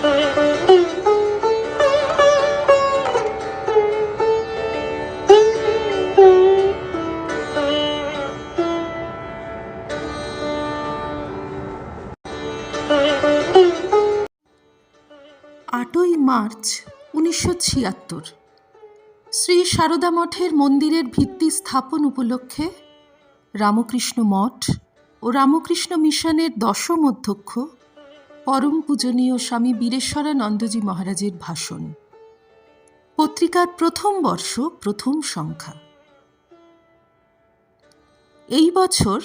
আটই মার্চ উনিশশো ছিয়াত্তর। শ্রী সারদা মঠের মন্দিরের ভিত্তি স্থাপন উপলক্ষে রামকৃষ্ণ মঠ ও রামকৃষ্ণ মিশনের দশম অধ্যক্ষ পরম পূজনীয় স্বামী বীরেশ্বরানন্দজি মহারাজের ভাষণ। পত্রিকার প্রথম বর্ষ, প্রথম সংখ্যা। এই বছর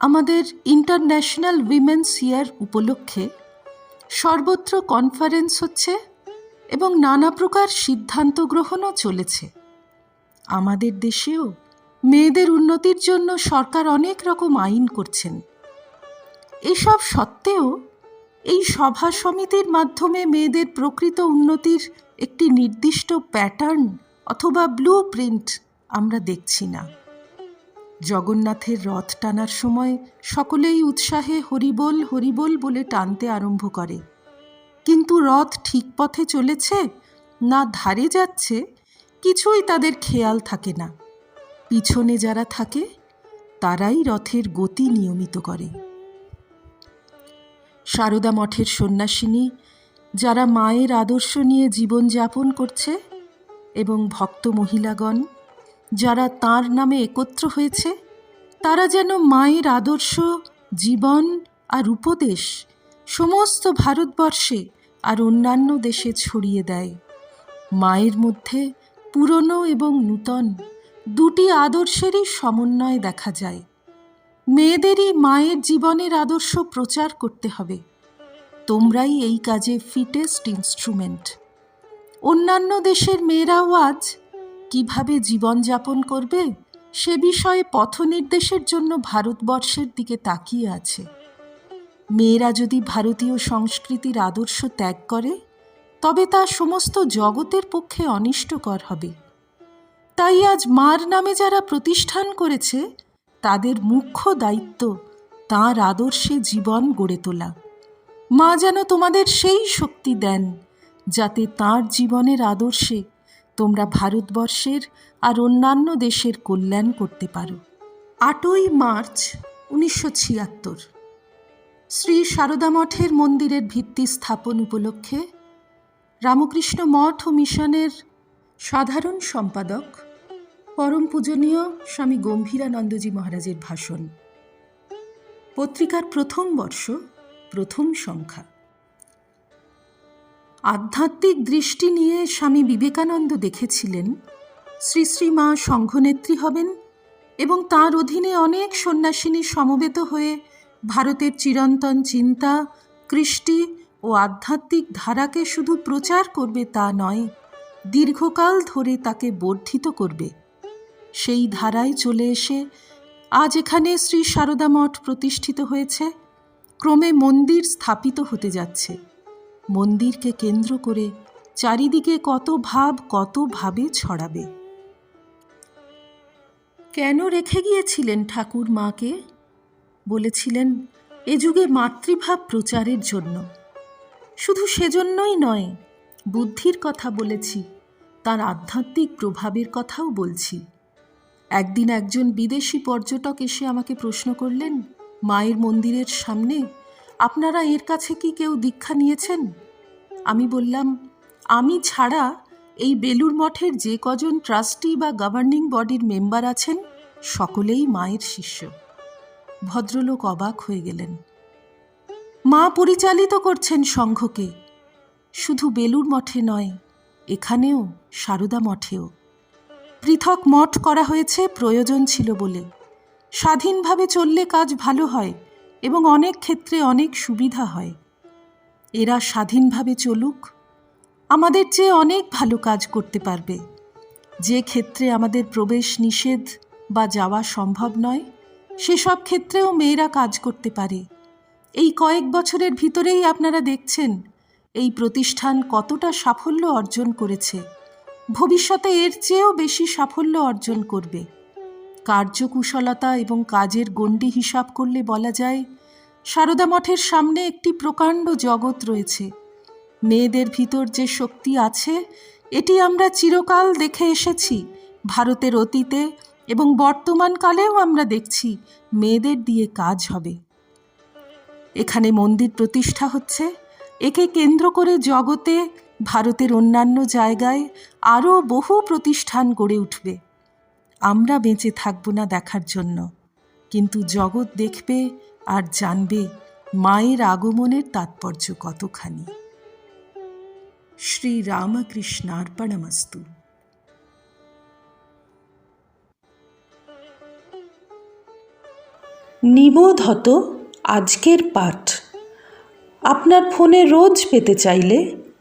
আমাদের ইন্টারন্যাশনাল উইমেন্স ইয়ার উপলক্ষে সর্বত্র কনফারেন্স হচ্ছে এবং নানা প্রকার সিদ্ধান্ত গ্রহণও চলেছে। আমাদের দেশেও মেয়েদের উন্নতির জন্য সরকার অনেক রকম আইন করছেন। এসব সত্ত্বেও এই সভা সমিতির মাধ্যমে মেয়েদের প্রকৃত উন্নতির একটি নির্দিষ্ট প্যাটার্ন অথবা ব্লু প্রিন্ট আমরা দেখছি না। জগন্নাথের রথ টানার সময় সকলেই উৎসাহে হরিবোল হরিবোল বলে টানতে আরম্ভ করে। কিন্তু রথ ঠিক পথে চলেছে না ধারে যাচ্ছে কিছুই তাদের খেয়াল থাকে না। পিছনে যারা থাকে, তারাই রথের গতি নিয়মিত করে। সারদা মঠের সন্ন্যাসিনী, যারা মায়ের আদর্শ নিয়ে জীবনযাপন করছে এবং ভক্ত মহিলাগণ, যারা তার নামে একত্র হয়েছে, তারা যেন মায়ের আদর্শ, জীবন আর উপদেশ সমস্ত ভারতবর্ষে আর অন্যান্য দেশে ছড়িয়ে দেয়। মায়ের মধ্যে পুরনো এবং নূতন দুটি আদর্শেরই সমন্বয় দেখা যায়। মেয়েদেরই মায়ের জীবনের আদর্শ প্রচার করতে হবে। তোমরাই এই কাজে ফিটেস্ট ইনস্ট্রুমেন্ট। অন্যান্য দেশের মেয়েরাও আজ কীভাবে জীবনযাপন করবে, সে বিষয়ে পথনির্দেশের জন্য ভারতবর্ষের দিকে তাকিয়ে আছে। মেয়েরা যদি ভারতীয় সংস্কৃতির আদর্শ ত্যাগ করে, তবে তা সমস্ত জগতের পক্ষে অনিষ্টকর হবে। তাই আজ মার নামে যারা প্রতিষ্ঠান করেছে তাদের মুখ্য দায়িত্ব তাঁর আদর্শে জীবন গড়ে তোলা। মা যেন তোমাদের সেই শক্তি দেন, যাতে তাঁর জীবনের আদর্শে তোমরা ভারতবর্ষের আর অন্যান্য দেশের কল্যাণ করতে পারো। আটই মার্চ উনিশশো ছিয়াত্তর। শ্রী সারদা মঠের মন্দিরের ভিত্তি স্থাপন উপলক্ষে রামকৃষ্ণ মঠ ও মিশনের সাধারণ সম্পাদক পরম পূজনীয় স্বামী গম্ভীরানন্দজি মহারাজের ভাষণ। পত্রিকার প্রথম বর্ষ, প্রথম সংখ্যা। আধ্যাত্মিক দৃষ্টি নিয়ে স্বামী বিবেকানন্দ দেখেছিলেন, শ্রী শ্রী মা সংঘনেত্রী হবেন এবং তার অধীনে অনেক সন্ন্যাসিনী সমবেত হয়ে ভারতের চিরন্তন চিন্তা, কৃষ্টি ও আধ্যাত্মিক ধারাকে শুধু প্রচার করবে তা নয়, দীর্ঘকাল ধরে তাকে বর্ধিত করবে। সেই ধারায় চলে এসে আজ এখানে শ্রী সারদা মঠ প্রতিষ্ঠিত হয়েছে। ক্রমে মন্দির স্থাপিত হতে যাচ্ছে। মন্দিরকে কেন্দ্র করে চারিদিকে কত ভাব, কত ভাবে ছড়াবে। কেন রেখে গিয়েছিলেন ঠাকুর মাকে? বলেছিলেন, এ যুগে মাতৃভাব প্রচারের জন্য। শুধু সেজন্যই নয়, বুদ্ধির কথা বলেছি, তার আধ্যাত্মিক প্রভাবের কথাও বলছি। একদিন একজন বিদেশি পর্যটক এসে আমাকে প্রশ্ন করলেন, মায়ের মন্দিরের সামনে আপনারা এর কাছে কি কেউ দীক্ষা নিয়েছেন? আমি বললাম, আমি ছাড়া এই বেলুর মঠের যে কজন ট্রাস্টি বা গভর্নিং বডির মেম্বার আছেন, সকলেই মায়ের শিষ্য। ভদ্রলোক অবাক হয়ে গেলেন, মা পরিচালিত করছেন সংঘকে। শুধু বেলুর মঠে নয়, এখানেও সারদা মঠেও। পৃথক মঠ করা হয়েছে প্রয়োজন ছিল বলে। স্বাধীনভাবে চললে কাজ ভালো হয় এবং অনেক ক্ষেত্রে অনেক সুবিধা হয়। এরা স্বাধীনভাবে চলুক, আমাদের চেয়ে অনেক ভালো কাজ করতে পারবে। যে ক্ষেত্রে আমাদের প্রবেশ নিষেধ বা যাওয়া সম্ভব নয়, সেসব ক্ষেত্রেও মেয়েরা কাজ করতে পারে। এই কয়েক বছরের ভিতরেই আপনারা দেখছেন, এই প্রতিষ্ঠান কতটা সাফল্য অর্জন করেছে। ভবিষ্যতে এর চেয়েও বেশি সাফল্য অর্জন করবে। কার্যকুশলতা এবং কাজের গণ্ডি হিসাব করলে বলা যায়, সারদা মঠের সামনে একটি প্রকাণ্ড জগৎ রয়েছে। মেয়েদের ভিতর যে শক্তি আছে, এটি আমরা চিরকাল দেখে এসেছি, ভারতের অতীতে এবং বর্তমানকালেও আমরা দেখছি মেয়েদের দিয়ে কাজ হবে। এখানে মন্দির প্রতিষ্ঠা হচ্ছে, একে কেন্দ্র করে জগতে ভারতের অন্যান্য জায়গায় আরও বহু প্রতিষ্ঠান গড়ে উঠবে। আমরা বেঁচে থাকব না দেখার জন্য। কিন্তু জগৎ দেখবে আর জানবে মায়ের আগমনের তাৎপর্য কতখানি। শ্রী রামকৃষ্ণার্পণমস্তু নিবোধ হতো আজকের পাঠ। আপনার ফোনে রোজ পেতে চাইলে